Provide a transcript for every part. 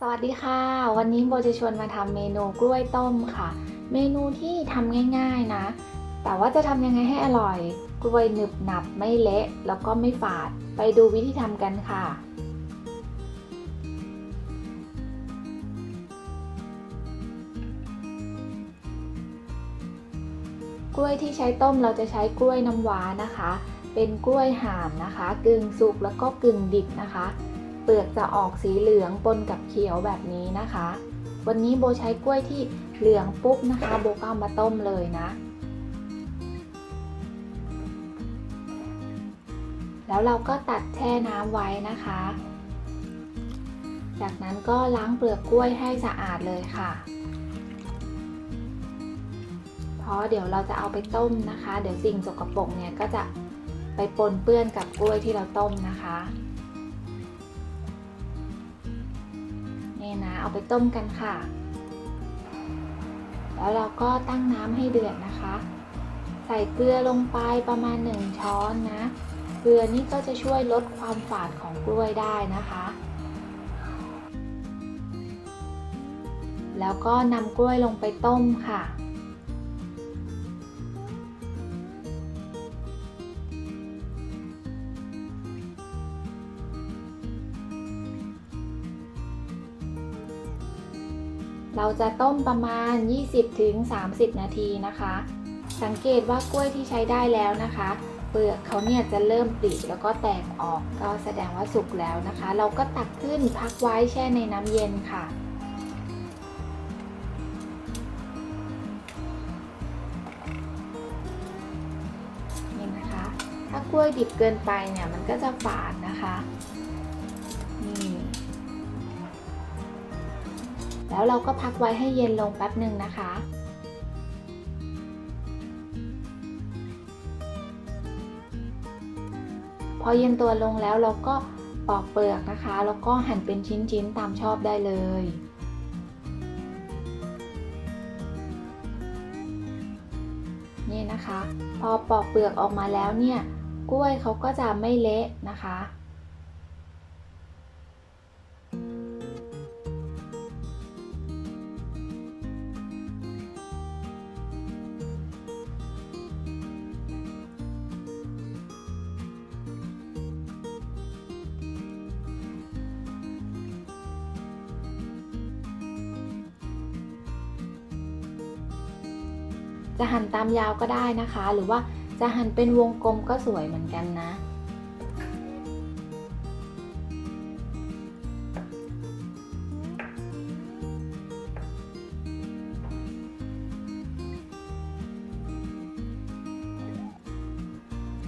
สวัสดีค่ะ วันนี้โบจะชวนมาทำเมนูกล้วยต้มค่ะ เมนูที่ทำง่ายๆนะ แต่ว่าจะทำยังไงให้อร่อย กล้วยหนึบหนับไม่เละแล้วก็ไม่ฝาด ไปดูวิธีทำกันค่ะ กล้วยที่ใช้ต้มเราจะใช้กล้วยน้ำว้านะคะ เป็นกล้วยห่ามนะคะ กึ่งสุกแล้วก็กึ่งดิบนะคะ เปลือกจะออกสีเหลืองปนกับเขียวแบบนี้นะคะ วันนี้โบใช้กล้วยที่เหลืองปุ๊บนะคะ โบก็เอามาต้มเลยนะ แล้วเราก็ตัดแช่น้ำไว้นะคะ จากนั้นก็ล้างเปลือกกล้วยให้สะอาดเลยค่ะ เพราะเดี๋ยวเราจะเอาไปต้มนะคะ เดี๋ยวสิ่งสกปรกเนี่ยก็จะไปปนเปื้อนกับกล้วยที่เราต้มนะคะ นี่นะเอาไปต้มกันค่ะ แล้วเราก็ตั้งน้ำให้เดือดนะคะ ใส่เกลือลงไปประมาณ 1 ช้อนนะ เกลือนี่ก็จะช่วยลดความฝาดของกล้วยได้นะคะ แล้วก็นำกล้วยลงไปต้มค่ะ เราจะต้มประมาณ 20-30 นาทีนะคะ สังเกตว่ากล้วยที่ใช้ได้แล้วนะคะ เปลือกเขาเนี่ยจะเริ่มปริแล้วก็แตกออก ก็แสดงว่าสุกแล้วนะคะ เราก็ตักขึ้นพักไว้แช่ในน้ำเย็นค่ะ นี่นะคะ ถ้ากล้วยดิบเกินไปเนี่ยมันก็จะฝาดนะคะ แล้วเราก็พักไว้ให้เย็นลงแป๊บหนึ่งนะคะ พอเย็นตัวลงแล้วเราก็ปอกเปลือกนะคะ แล้วก็หั่นเป็นชิ้นๆตามชอบได้เลยนี่นะคะ พอปอกเปลือกออกมาแล้วเนี่ย กล้วยเขาก็จะไม่เละนะคะ จะหั่นตามยาวก็ได้นะคะ หรือว่าจะหั่นเป็นวงกลมก็สวยเหมือนกันนะ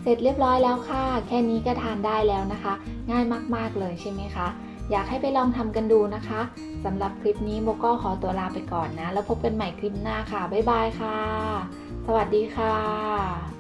เสร็จเรียบร้อยแล้วค่ะ แค่นี้ก็ทานได้แล้วนะคะ ง่ายมากๆเลยใช่ไหมคะ อยากให้ไปลองทำกันดูนะคะสำหรับคลิปนี้โบก็ขอตัวลาไปก่อนนะ แล้วพบกันใหม่คลิปหน้าค่ะ บ๊ายบายค่ะ สวัสดีค่ะ